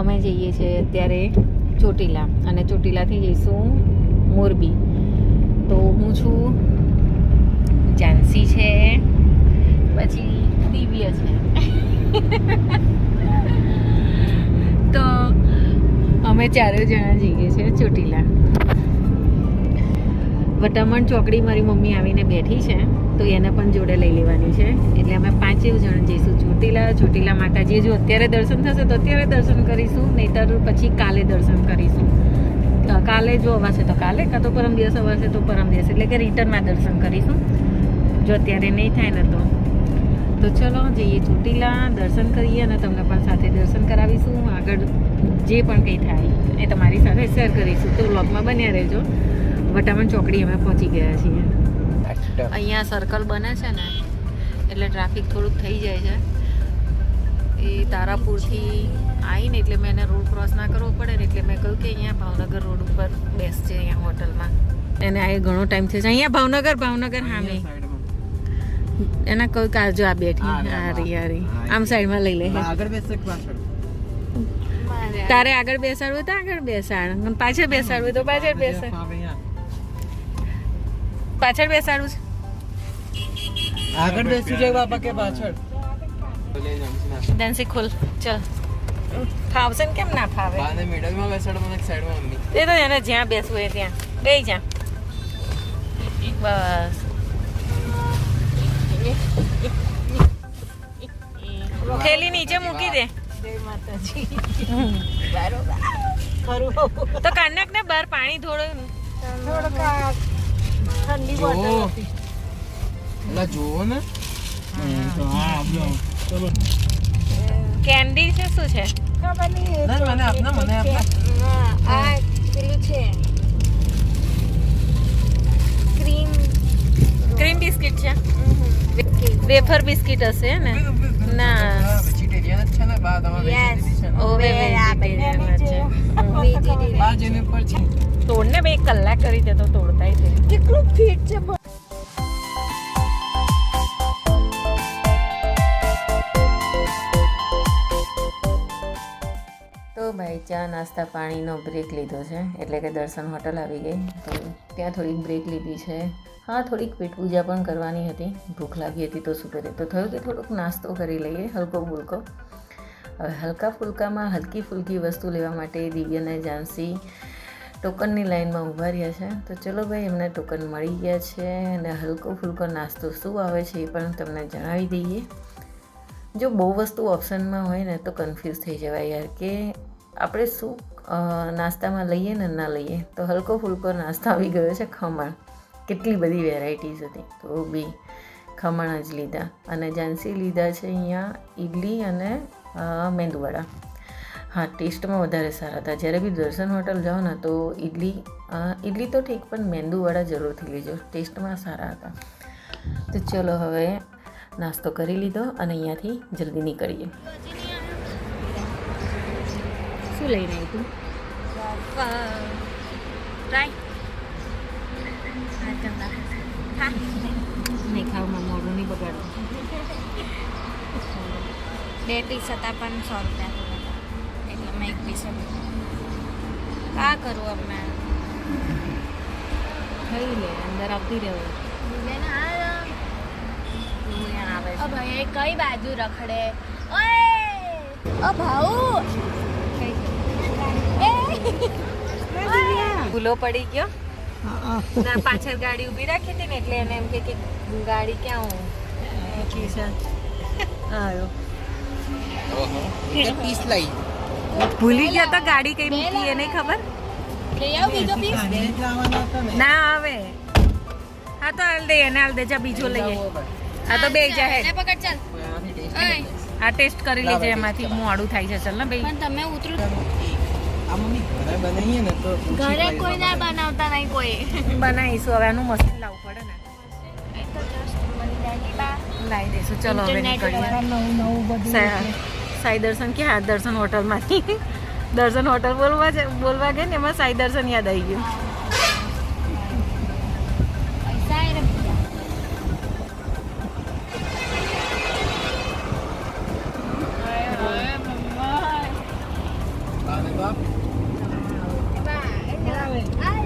અમે જઈએ છીએ અત્યારે ચોટીલા અને ચોટીલાથી જઈશું મોરબી. તો હું છું ઝાંસી છે, પછી દિવ્ય છે. તો અમે ચારે જણા જઈએ છીએ ચોટીલા. વટામણ ચોકડી મારી મમ્મી આવીને બેઠી છે, તો એને પણ જોડે લઈ લેવાની છે. એટલે અમે પાંચેય જણ જઈશું, ચોટીલા ચોટીલા માતાજી જો અત્યારે દર્શન થશે તો અત્યારે દર્શન કરીશું, નહીતર પછી કાલે દર્શન કરીશું. કાલે જો અવાશે તો કાલે, કાં તો પરમ દિવસ અવાશે તો પરમ દિવસ, એટલે કે રિટર્નમાં દર્શન કરીશું. જો અત્યારે નહીં થાય ને તો. તો ચલો, જઈએ ચોટીલા, દર્શન કરીએ અને તમને પણ સાથે દર્શન કરાવીશું. આગળ જે પણ કંઈ થાય એ તમારી સાથે શેર કરીશું. તો વ્લોગમાં બન્યા રહેજો. વટામણ ચોકડી અમે પહોંચી ગયા છીએ. અહીંયા સર્કલ બને છે ને એટલે ટ્રાફિક થોડુંક થઈ જાય છે. એ તારાપુરથી આવીને એટલે મેં એને રોડ ક્રોસ ના કરવો પડે ને એટલે મેં કહ્યું કે અહીંયા ભાવનગર રોડ ઉપર બેસશે અહીંયા હોટલમાં એને આ ઘણો ટાઈમ થયો છે. અહીંયા ભાવનગર ભાવનગર સામે એના કોઈ કાજો આ બેઠી. હા, આ રી આમ સાઈડમાં લઈ લે. આગળ બેસશે પાછળ. તારે આગળ બેસાડવું તો આગળ બેસાડ. અને પાછળ બેસાડવું તો પાછળ બેસાડ. પાછળ બેસાડું છે. આગળ બેસી જાય બાપા કે પાછળ? ડેન્સી ખોલ. ચલ. ફાવશે ને કેમ ના ફાવે? બાને મિડલમાં બેસાડો મને સાઈડમાં મમ્મી. એ તો એને જ્યાં બેસવું હોય ત્યાં. ગઈ જા. બસ. થેલી નીચે મૂકી દે. તો કાનક ને બહાર પાણી થોડું જો એલા જોવો ને કેન્ડી છે શું છે ના મને આપના મને આપના ક્રીમ બિસ્કિટ છે વેફર બિસ્કિટ હશે ને ના વેજીટેરિયન જ છે ને બા તમે વેજીટેરિયન છે ને ઓવે વેજીટેરિયન છે બા પર છે તોડને બે એક કલાક કરી દે તો તોડતાય તે કેટલું ફીટ છે તો ભાઈ ચા નાસ્તા પાણીનો બ્રેક લીધો છે. એટલે કે દર્શન હોટલ આવી ગઈ. તો ત્યાં થોડીક બ્રેક લીધી છે. હા થોડીક પેટ પૂજા પણ કરવાની હતી. ભૂખ લાગી હતી તો શું કરીએ તો થયું કે થોડુંક નાસ્તો કરી લઈએ હલકો ફૂલકો હવે હલકા ફુલકામાં હલકી ફુલકી વસ્તુ લેવા માટે દિવ્ય અને ઝાંસી ટોકનની લાઇનમાં ઊભા રહ્યા છે. તો ચલો ભાઈ, એમને ટોકન મળી ગયા છે અને હલકો ફૂલકો નાસ્તો શું આવે છે એ પણ તમને જણાવી દઈએ. જો બહુ વસ્તુ ઓપ્શનમાં હોય ને તો કન્ફ્યુઝ થઈ જવાય યાર કે આપણે શું નાસ્તામાં લઈએ ને ના લઈએ. તો હલકો ફૂલકો નાસ્તો આવી ગયો છે ખમણ. કેટલી બધી વેરાયટીઝ હતી. તો બી ખમણ જ લીધા. અને ઝાંસી લીધા છે અહીંયા ઇડલી અને મેંદુવડા. હા ટેસ્ટમાં વધારે સારા હતા. જ્યારે બી દર્શન હોટલ જાઓ ને તો ઇડલી ઇડલી તો ઠીક પણ મેંદુવડા જરૂરથી લેજો. ટેસ્ટમાં સારા હતા. તો ચલો હવે નાસ્તો કરી લીધો અને અહીંયાથી જલ્દી નીકળીએ. શું લઈને રહ્યું તું? નહીં ખાવ મોઢું નહીં બગાડવું બેટરી છતાં પણ સો રૂપિયા એટલે મેં એક પીસ કા કરું અમે થઈ લે અંદર આવતી રહેવું ભાઈ કઈ બાજુ રખડે? ભૂલો પડી ગયો? ના પાછળ ગાડી ઊભી રાખી હતી ને એટલે એને એમ કે ગાડી ક્યાં હું આવ્યો પીસ લઈ. ભૂલી ગયા તો ગાડી કઈ મૂકી એ નહીં ખબર? લઈ આવ બીજો પીસ? લાવવાના હતા ને. આવે. હા તો હાલ દે એને હાલ દે જા બીજો લઈએ. હા તો બે જા ને હેડ પકડ ચાલ. આનાથી taste ઓય. આ ટેસ્ટ કરી લેજે એમાંથી મોડું થાય છે ચાલ ને ભાઈ પણ તમે ઉતરું. ઘરે બનાવીએ ને તો ઘરે કોઈ ના બનાવતા નહીં કોઈ. બનાવીશું હવે આનું મસ્ત લાવવું પડે ને લાવી દઈશું. ચલો હવે નીકળીએ. સાઈ દર્શન કે હાથ દર્શન હોટલમાંથી. દર્શન હોટલ બોલવા બોલવા ગયા ને એમાં સાઈ દર્શન યાદ આવી ગયું. Bye.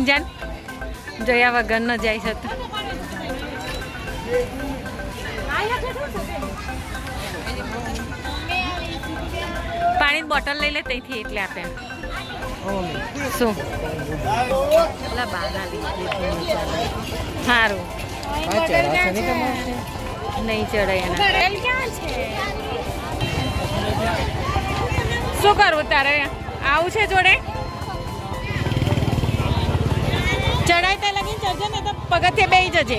એ જાન જોયા વગર ન જાય છે તો. પાણીની બોટલ લઈ લે, ત્યાંથી એટલે આપે. શું? સારું નહીં ચડાય એના. શું કરવું તારે? આવું છે જોડે? ચડાય તે લગીને ચડજે ને તો પગથિયે બેસી જજે.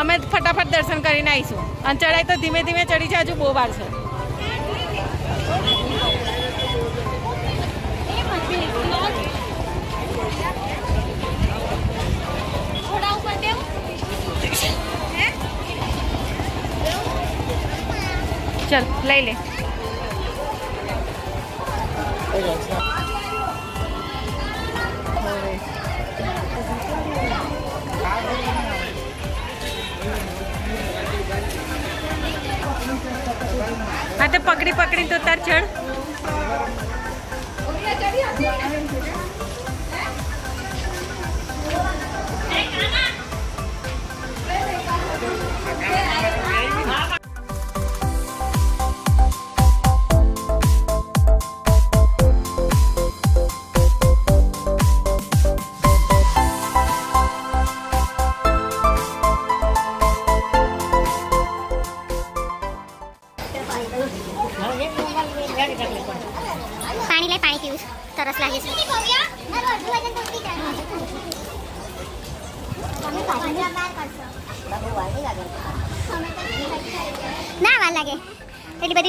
અમે ફટાફટ દર્શન કરીને આવીશું. અને ચડાય તો ધીમે ધીમે ચડી જાય હજુ બહુ વાર છે. થોડા ઉપર દેવું હા તો પકડી પકડી તો તાર ચડ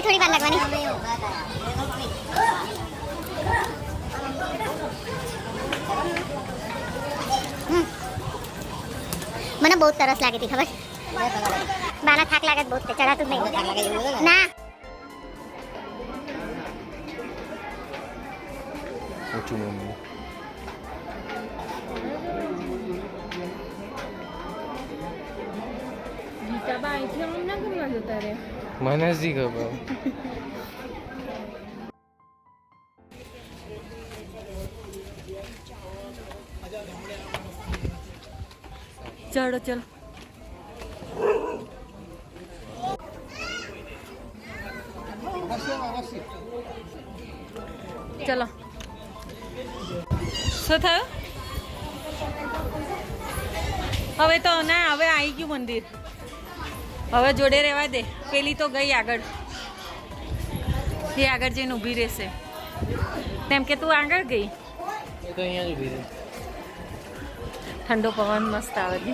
એટલી બધી થોડી વાર લાગવાની હમ. મને બહુ તરસ લાગી હતી ખબર બાના થાક લાગે છે બહુ તે ચડાતું જ નહીં ના મને જ ખબર? ચડો ચલો. ચલો. શું થયું? હવે તો ના, હવે આવી ગયું મંદિર. હવે જોડે રહેવા દે. પેલી તો ગઈ આગળ. એ આગળ જઈને ઊભી રહેશે. તેમ કે તું આગળ ગઈ? ઠંડો પવન મસ્ત આવે છે.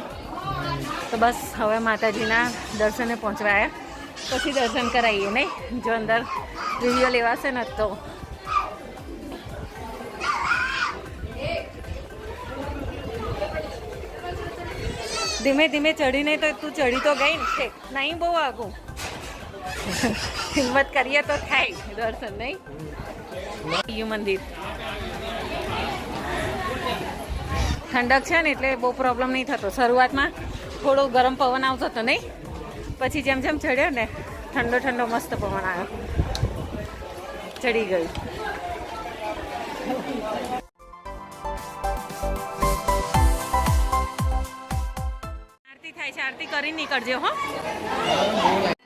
તો બસ હવે માતાજીના દર્શને પહોંચવા આવ્યા પછી દર્શન કરાવીએ નહીં? જો અંદર વીડિયો લેવાશે ને તો. ધીમે ધીમે ચડીને તો તું ચડી તો ગઈ ને. નહીં બહુ આગું. હિંમત કરીએ તો થાય દર્શન, નહીં? ગયું મંદિર. ઠંડક છે ને એટલે બહુ પ્રોબ્લેમ નહીં થતો. શરૂઆતમાં થોડો ગરમ પવન આવતો હતો, નહીં? પછી જેમ જેમ ચડ્યો ને, ઠંડો ઠંડો મસ્ત પવન આવ્યો. ચડી ગયું. આરતી કરી નીકળજો આરતી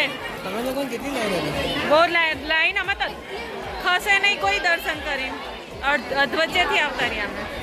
કરીને તમે લોકો કેટલી લાઈન હતી બહુ લાઈન આમાં તો ખસે નહીં કોઈ દર્શન કરીને. અધ અધવચ્ચેથી આવતા રહ્યા અમે.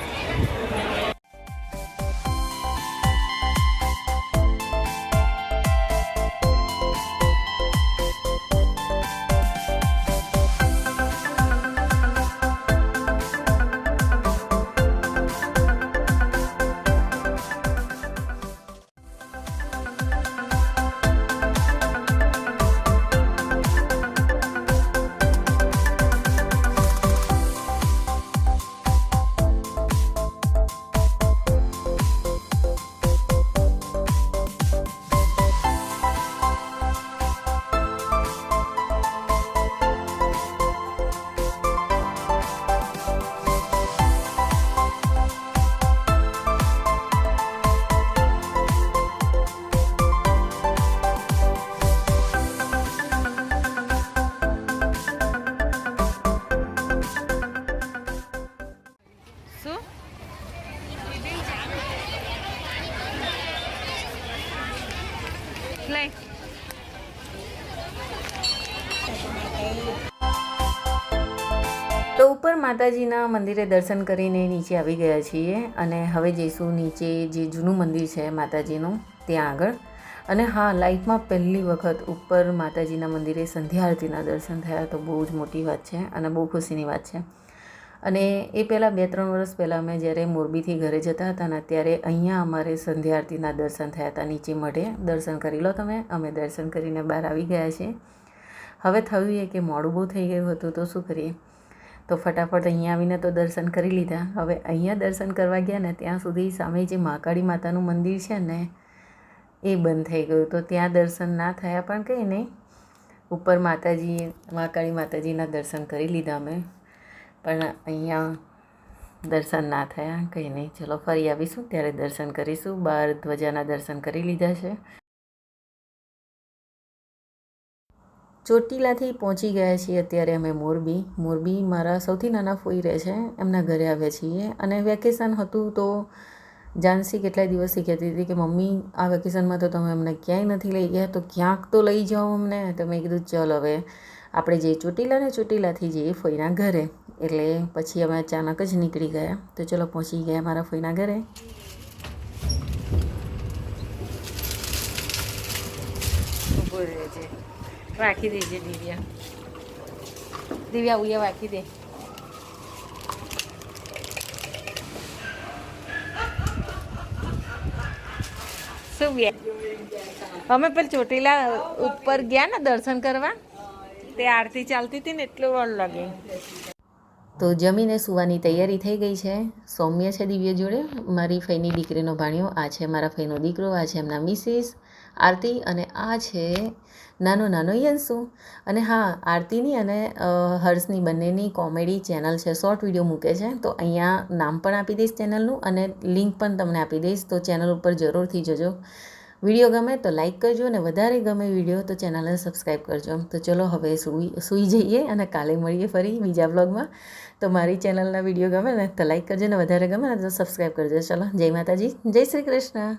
માતાજીના મંદિરે દર્શન કરીને નીચે આવી ગયા છીએ અને હવે જઈશું નીચે જે જૂનું મંદિર છે માતાજીનું, ત્યાં આગળ. અને હા લાઈફમાં પહેલી વખત ઉપર માતાજીના મંદિરે સંધ્યા આરતીના દર્શન થયા, તો બહુ જ મોટી વાત છે અને બહુ ખુશીની વાત છે. અને એ પહેલાં બે ત્રણ વર્ષ પહેલાં અમે જ્યારે મોરબીથી ઘરે જતા હતા ને ત્યારે અહીંયા અમારે સંધ્યા આરતીના દર્શન થયા હતા, નીચે મઢે દર્શન કરી લો તમે, અમે દર્શન કરીને બહાર આવી ગયા છીએ. હવે થયું એ કે મોડું બહુ થઈ ગયું હતું, તો શું કરીએ? તો ફટાફટ અહીંયા આવીને તો દર્શન કરી લીધા. હવે અહીંયા દર્શન કરવા ગયા ને, ત્યાં સુધી સામે જે મહાકાળી માતાનું મંદિર છે ને, એ બંધ થઈ ગયું. તો ત્યાં દર્શન ના થયા, પણ કંઈ નહીં. ઉપર માતાજી, મહાકાળી માતાજીના દર્શન કરી લીધા અમે. પણ અહીંયા દર્શન ના થયા, કંઈ નહીં. ચલો ફરી આવીશું, ત્યારે દર્શન કરીશું. બાર ધ્વજાના દર્શન કરી લીધા છે. ચોટીલાથી પહોંચી ગયા છીએ અત્યારે અમે મોરબી. મોરબી મારા સૌથી નાના ફોઈ રહે છે. એમના ઘરે આવ્યા છીએ. અને વેકેશન હતું તો જાનસી કેટલાય દિવસથી કહેતી હતી કે, મમ્મી, આ વેકેશનમાં તો તમે અમને ક્યાંય નથી લઈ ગયા. તો ક્યાંક તો લઈ જાઓ અમને. તો મેં કીધું, ચલ હવે, આપણે જઈએ ચોટીલા ને ચોટીલાથી જઈએ ફોઈના ઘરે. એટલે પછી અમે અચાનક જ નીકળી ગયા. તો ચલો પહોંચી ગયા મારા ફોઈના ઘરે. ઊભો રહેજે રાખી દેજે દિવ્યા. દિવ્યા ઉયા રાખી દે. શું અમે પેલા ચોટીલા ઉપર ગયા ને દર્શન કરવા? તે આરતી ચાલતી હતી ને એટલું વાર લાગે. તો જમીને સુવાની તૈયારી થઈ ગઈ છે. સૌમ્ય છે દિવ્ય જોડે. મારી ફઈની દીકરીનો ભાણ્યો, આ છે મારા ફઈનો દીકરો, આ છે એમના મિસિસ. આરતી અને આ છે નાનો નાનો યંસુ. અને હા, આરતીની અને હર્ષની બંનેની કોમેડી ચેનલ છે, શોર્ટ વીડિયો મૂકે છે, તો અહીંયા નામ પણ આપી દઈશ ચેનલનું અને લિંક પણ તમને આપી દઈશ, તો ચેનલ ઉપર જરૂરથી જજો. વીડિયો ગમે તો લાઇક કરજો અને વધારે ગમે વીડિયો તો ચેનલને સબસ્ક્રાઈબ કરજો. તો ચલો હવે સૂઈ સૂઈ જઈએ અને કાલે મળીએ ફરી બીજા બ્લોગમાં તો મારી ચેનલના વીડિયો ગમે ને તો લાઇક કરજો ને વધારે ગમે ને તો સબસ્ક્રાઈબ કરજો. ચલો, જય માતાજી, જય શ્રી કૃષ્ણ.